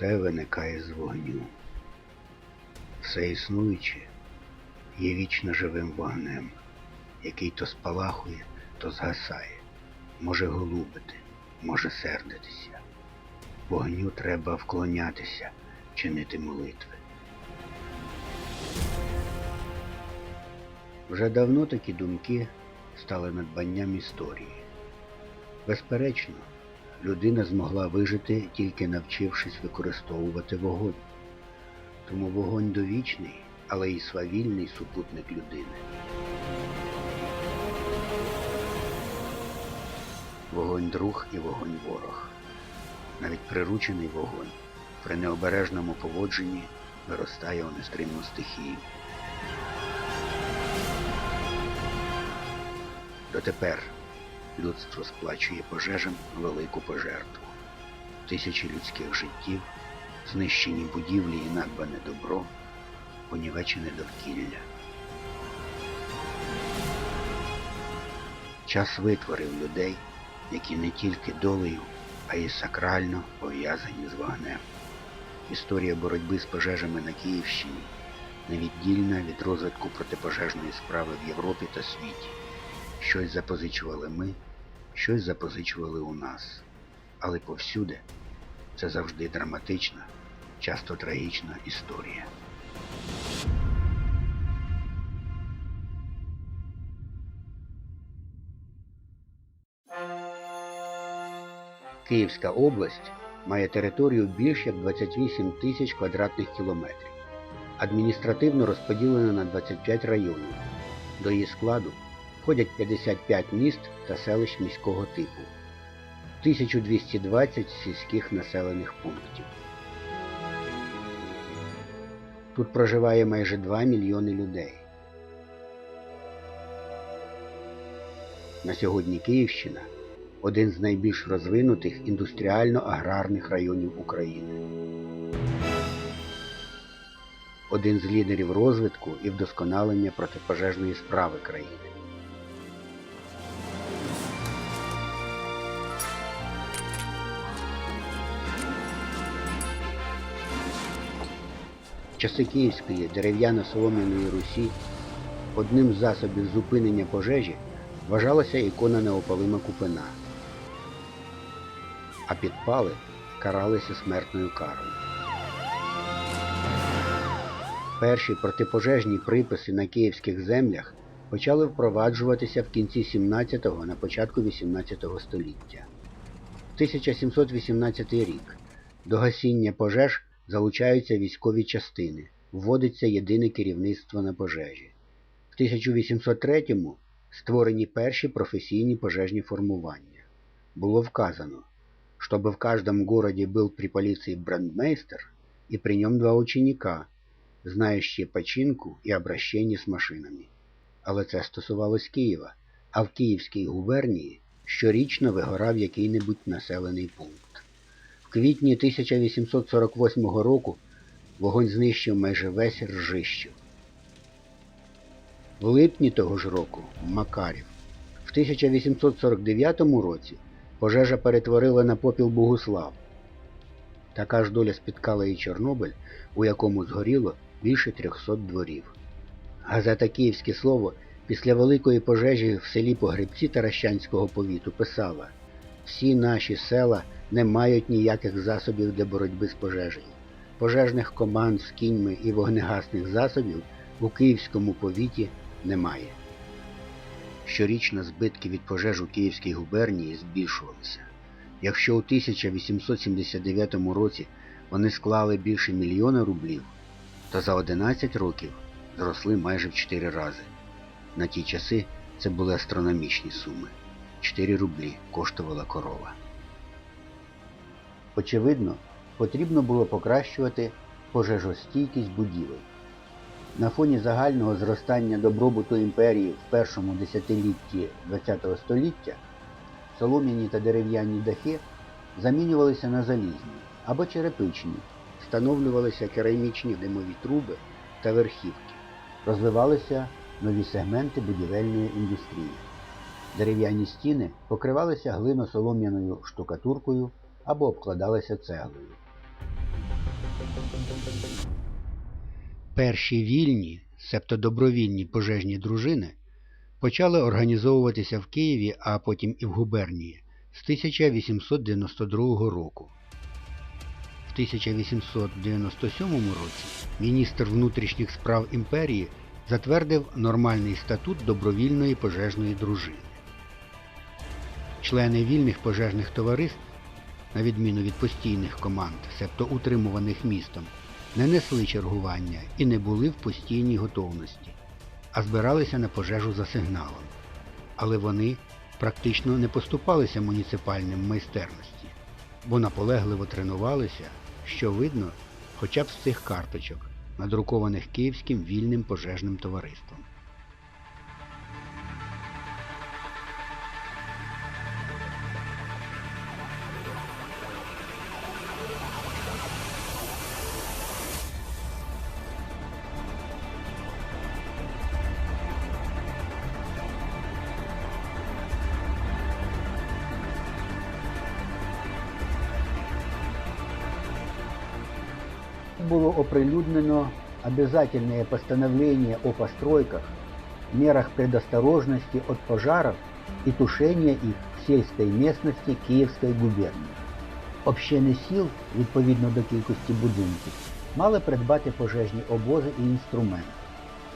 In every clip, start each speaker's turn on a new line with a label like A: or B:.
A: Все виникає з вогню. Все існуюче є вічно живим вогнем, який то спалахує, то згасає, може голубити, може сердитися. Вогню треба вклонятися, чинити молитви. Вже давно такі думки стали надбанням історії. Безперечно, людина змогла вижити, тільки навчившись використовувати вогонь. Тому вогонь довічний, але і свавільний супутник людини. Вогонь друг і вогонь ворог. Навіть приручений вогонь при необережному поводженні виростає у нестримну стихію. Дотепер людство сплачує пожежам велику пожертву. Тисячі людських життів, знищені будівлі і надбане добро, понівечене довкілля. Час витворив людей, які не тільки долею, а й сакрально пов'язані з вогнем. Історія боротьби з пожежами на Київщині невіддільна від розвитку протипожежної справи в Європі та світі. Щось запозичували ми, щось запозичували у нас. Але повсюди це завжди драматична, часто трагічна історія. Київська область має територію більш як 28 тисяч квадратних кілометрів. Адміністративно розподілена на 25 районів. До її складу входять 55 міст та селищ міського типу, 1220 сільських населених пунктів. Тут проживає майже 2 мільйони людей. На сьогодні Київщина один з найбільш розвинутих індустріально-аграрних районів України. Один з лідерів розвитку і вдосконалення протипожежної справи країни. Часи Київської дерев'яно-солом'яної Русі одним з засобів зупинення пожежі вважалася ікона неопалима купина, а підпали каралися смертною карою. Перші протипожежні приписи на київських землях почали впроваджуватися в кінці 17-го на початку 18-го століття. 1718 рік. До гасіння пожеж залучаються військові частини, вводиться єдине керівництво на пожежі. В 1803-му створені перші професійні пожежні формування. Було вказано, чтобы в каждом городе был при полиции брандмейстер и при нем два ученика, знающие починку і обращення з машинами. Але це стосувалось Києва, а в Київській губернії щорічно вигорав який-небудь населений пункт. Квітні 1848 року вогонь знищив майже весь Ржищів. В липні того ж року Макарів. В 1849 році пожежа перетворила на попіл Богуслав. Така ж доля спіткала і Чорнобиль, у якому згоріло більше 300 дворів. Газета Київське слово після великої пожежі в селі Погребці Таращанського повіту писала всі наші села не мають ніяких засобів для боротьби з пожежею. Пожежних команд з кіньми і вогнегасних засобів у Київському повіті немає. Щорічно збитки від пожеж у Київській губернії збільшувалися. Якщо у 1879 році вони склали більше мільйона рублів, то за 11 років зросли майже в 4 рази. На ті часи це були астрономічні суми. 4 рублі коштувала корова. Очевидно, потрібно було покращувати пожежостійкість будівель. На фоні загального зростання добробуту імперії в першому десятилітті ХХ століття солом'яні та дерев'яні дахи замінювалися на залізні або черепичні, встановлювалися керамічні димові труби та верхівки, розвивалися нові сегменти будівельної індустрії. Дерев'яні стіни покривалися глино-солом'яною штукатуркою або обкладалися цеглою. Перші вільні, себто добровільні пожежні дружини почали організовуватися в Києві, а потім і в губернії з 1892 року. В 1897 році міністр внутрішніх справ імперії затвердив нормальний статут добровільної пожежної дружини. Члени вільних пожежних товариств, на відміну від постійних команд, себто утримуваних містом, не несли чергування і не були в постійній готовності, а збиралися на пожежу за сигналом. Але вони практично не поступалися муніципальним майстерності, бо наполегливо тренувалися, що видно хоча б з цих карточок, надрукованих Київським вільним пожежним товариством. Было оприлюднено обязательное постановление о постройках, мерах предосторожности от пожаров и тушения их в сельской местности Київської губернії. Общини сіл, відповідно до кількості будинків, мали придбати пожежні обози і інструменти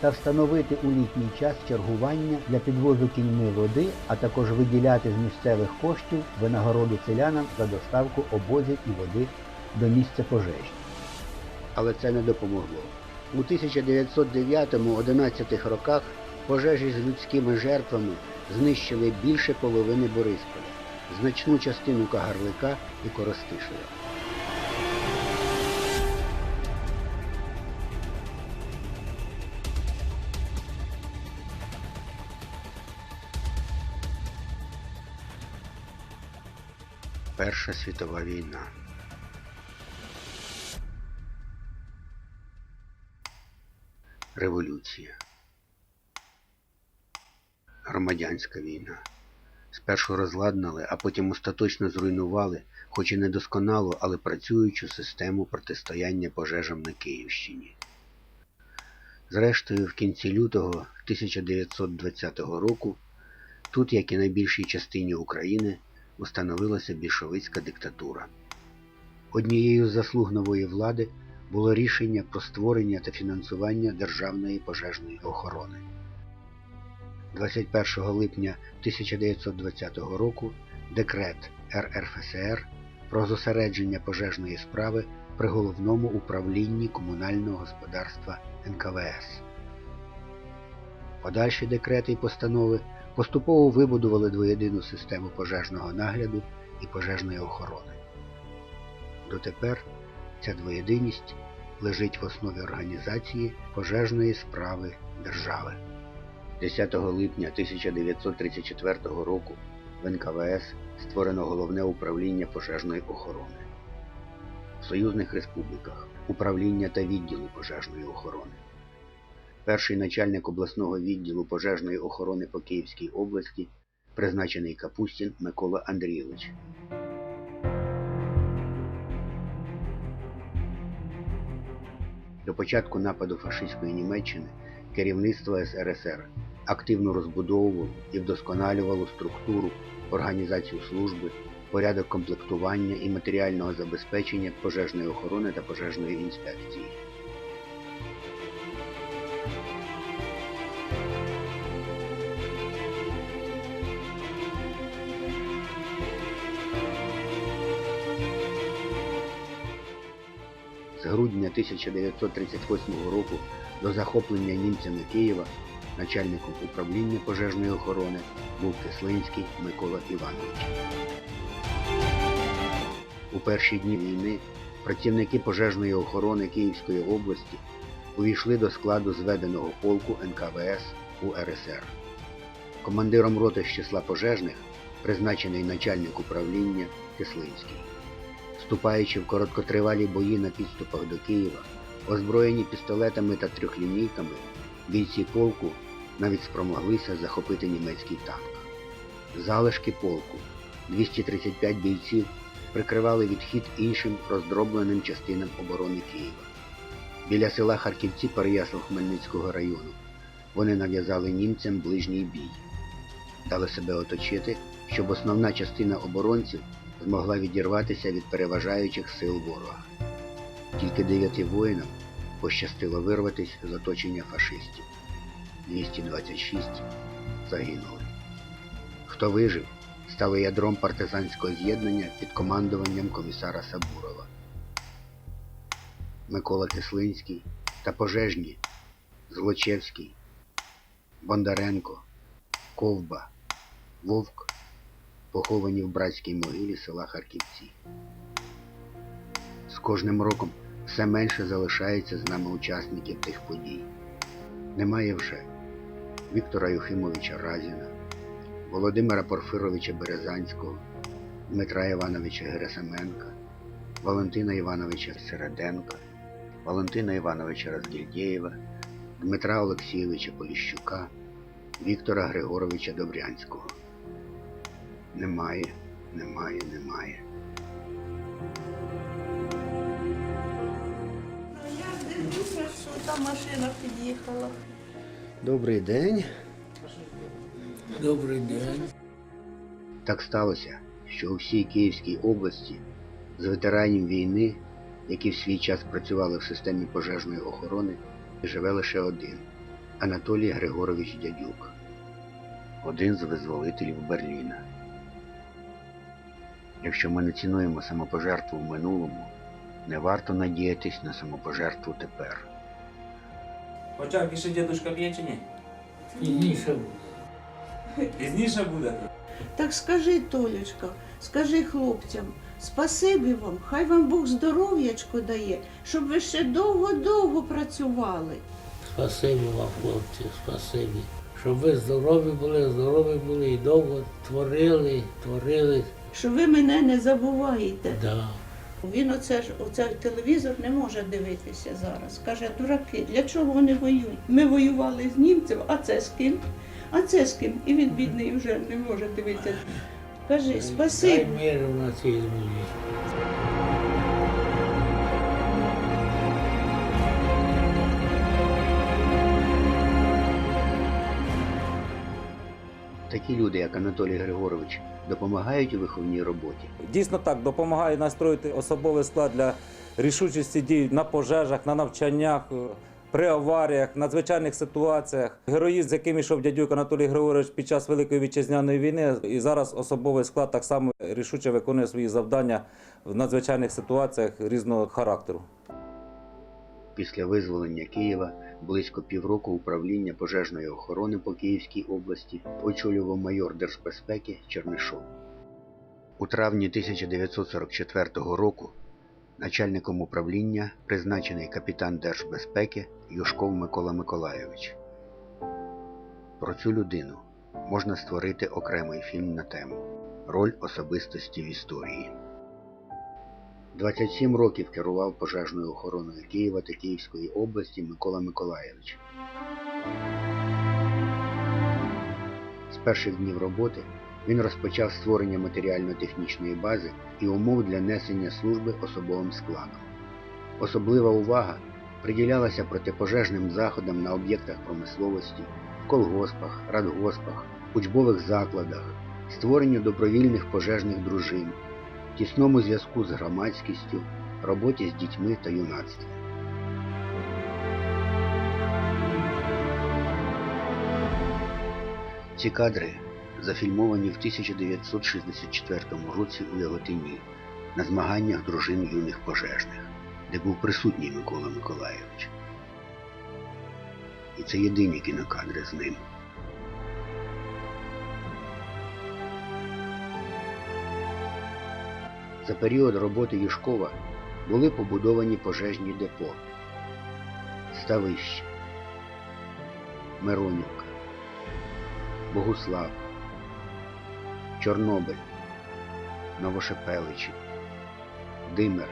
A: та встановити у літній час чергування для підвозу кіньми води, а також виділяти з місцевих коштів винагороду селянам за доставку обозів і води до місця пожежі але це не допомогло. У 1909-11 роках пожежі з людськими жертвами знищили більше половини Борисполя, значну частину Кагарлика і Коростишева. Перша світова війна. Революція. Громадянська війна. Спершу розладнали, а потім остаточно зруйнували, хоч і недосконалу, але працюючу систему протистояння пожежам на Київщині. Зрештою, в кінці лютого 1920 року тут, як і на більшій частині України, установилася більшовицька диктатура. Однією з заслуг нової влади було рішення про створення та фінансування державної пожежної охорони. 21 липня 1920 року декрет РРФСР про зосередження пожежної справи при головному управлінні комунального господарства НКВС. Подальші декрети і постанови поступово вибудували двоєдину систему пожежного нагляду і пожежної охорони. Дотепер Ця двоєдиність лежить в основі організації пожежної справи держави. 10 липня 1934 року в НКВС створено головне управління пожежної охорони. В союзних республіках управління та відділи пожежної охорони. Перший начальник обласного відділу пожежної охорони по Київській області призначений Капустін Микола Андрійович. До початку нападу фашистської Німеччини керівництво СРСР активно розбудовувало і вдосконалювало структуру, організацію служби, порядок комплектування і матеріального забезпечення пожежної охорони та пожежної інспекції. 1938 року до захоплення німцями Києва начальником управління пожежної охорони був Кислинський Микола Іванович. У перші дні війни працівники пожежної охорони Київської області увійшли до складу зведеного полку НКВС УРСР. Командиром роти з числа пожежних призначений начальник управління Кислинський. Вступаючи в короткотривалі бої на підступах до Києва, озброєні пістолетами та трьохлінійками, бійці полку навіть спромоглися захопити німецький танк. Залишки полку 235 бійців прикривали відхід іншим роздробленим частинам оборони Києва. Біля села Харківці Переяслав Хмельницького району вони нав'язали німцям ближній бій. Дали себе оточити, щоб основна частина оборонців змогла відірватися від переважаючих сил ворога. Тільки дев'яти воїнам пощастило вирватися з оточення фашистів. 226 загинули. Хто вижив, стали ядром партизанського з'єднання під командуванням комісара Сабурова. Микола Кислинський та пожежні Злочевський, Бондаренко, Ковба, Вовк поховані в братській могилі села Харківці. З кожним роком все менше залишається з нами учасників тих подій. Немає вже Віктора Юхимовича Разіна, Володимира Порфировича Березанського, Дмитра Івановича Герасименка, Валентина Івановича Середенка, Валентина Івановича Розгільдєєва, Дмитра Олексійовича Поліщука, Віктора Григоровича Добрянського. Немає, немає, немає.
B: Я дивлюся, що та машина під'їхала.
A: Добрий день.
C: Добрий день.
A: Так сталося, що у всій Київській області з ветеранів війни, які в свій час працювали в системі пожежної охорони, живе лише один Анатолій Григорович Дядюк, один з визволителів Берліна. Якщо ми не цінуємо самопожертву в минулому, не варто надіятись на самопожертву тепер.
D: Очарки ще дідушка б'є чи ні?
C: Пізніше буде.
D: Пізніше буде.
B: Так скажи, Толечка, скажи хлопцям, спасибі вам, хай вам Бог здоров'ячко дає, щоб ви ще довго-довго працювали.
C: Спасибі вам, хлопці, спасибі. Щоб ви здорові були, здорові були і довго творили, творили.
B: Що ви мене не забуваєте.
C: Да.
B: Він оце ж оце телевізор не може дивитися зараз. Каже, дураки, для чого вони воюють? Ми воювали з німцем, а це з ким? А це з ким? І він бідний вже не може дивитися. Кажи,
C: Дай
B: спасибі.
C: миру на цій
A: Такі люди, як Анатолій Григорович, допомагають у виховній роботі.
D: Дійсно так, допомагає настроїти особовий склад для рішучості дій на пожежах, на навчаннях, при аваріях, надзвичайних ситуаціях. Героїзм, з яким йшов дядюк Анатолій Григорович під час Великої вітчизняної війни, і зараз особовий склад так само рішуче виконує свої завдання в надзвичайних ситуаціях різного характеру.
A: Після визволення Києва близько півроку управління пожежної охорони по Київській області очолював майор держбезпеки Чернишов. У травні 1944 року начальником управління призначений капітан держбезпеки Юшков Микола Миколайович. Про цю людину можна створити окремий фільм на тему Роль особистості в історії. 27 років керував пожежною охороною Києва та Київської області Микола Миколаєвич. З перших днів роботи він розпочав створення матеріально-технічної бази і умов для несення служби особовим складом. Особлива увага приділялася протипожежним заходам на об'єктах промисловості, колгоспах, радгоспах, учбових закладах, створенню добровільних пожежних дружин, тісному зв'язку з громадськістю, роботі з дітьми та юнацтвом. Ці кадри зафільмовані в 1964 році у Яготині на змаганнях дружин юних пожежних, де був присутній Микола Миколайович. І це єдині кінокадри з ним. За період роботи Юшкова були побудовані пожежні депо, Ставище, Миронівка, Богуслав, Чорнобиль, Новошепеличі, Димер,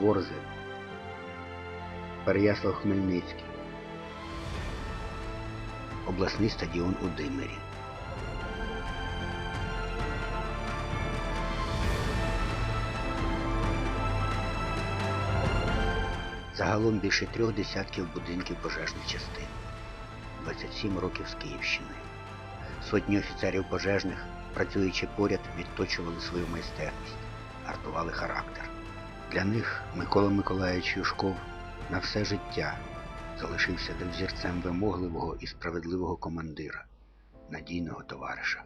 A: Ворзель, Переяслав Хмельницький, обласний стадіон у Димері. Загалом більше трьох десятків будинків пожежних частин. 27 років з Київщини. Сотні офіцерів пожежних, працюючи поряд, відточували свою майстерність, гартували характер. Для них Микола Миколаївич Юшков на все життя залишився взірцем вимогливого і справедливого командира, надійного товариша.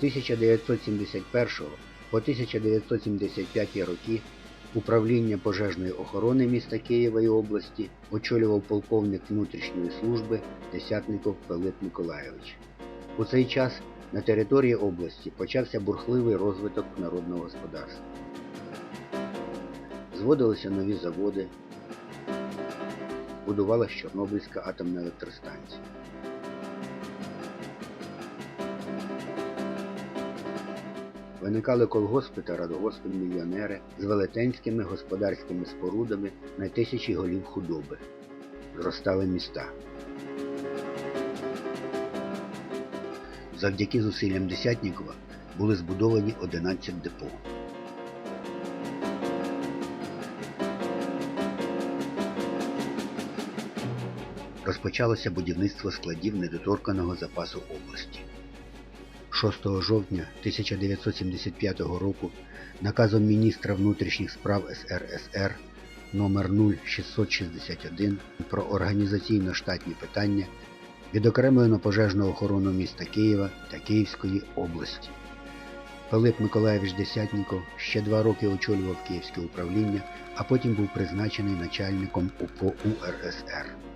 A: 1971 по 1975 роки управління пожежної охорони міста Києва і області очолював полковник внутрішньої служби Десятников Пилип Миколайович. У цей час на території області почався бурхливий розвиток народного господарства. Зводилися нові заводи, будувалась Чорнобильська атомна електростанція. Виникали колгоспи та радгоспи-мільйонери з велетенськими господарськими спорудами на тисячі голів худоби. Зростали міста. Завдяки зусиллям Десятнікова були збудовані 11 депо. Розпочалося будівництво складів недоторканого запасу області. 6 жовтня 1975 року наказом міністра внутрішніх справ СРСР номер 0661 про організаційно-штатні питання відокремлено пожежну охорону міста Києва та Київської області. Пилип Миколаєвич Десятніков ще два роки очолював Київське управління, а потім був призначений начальником УПО УРСР.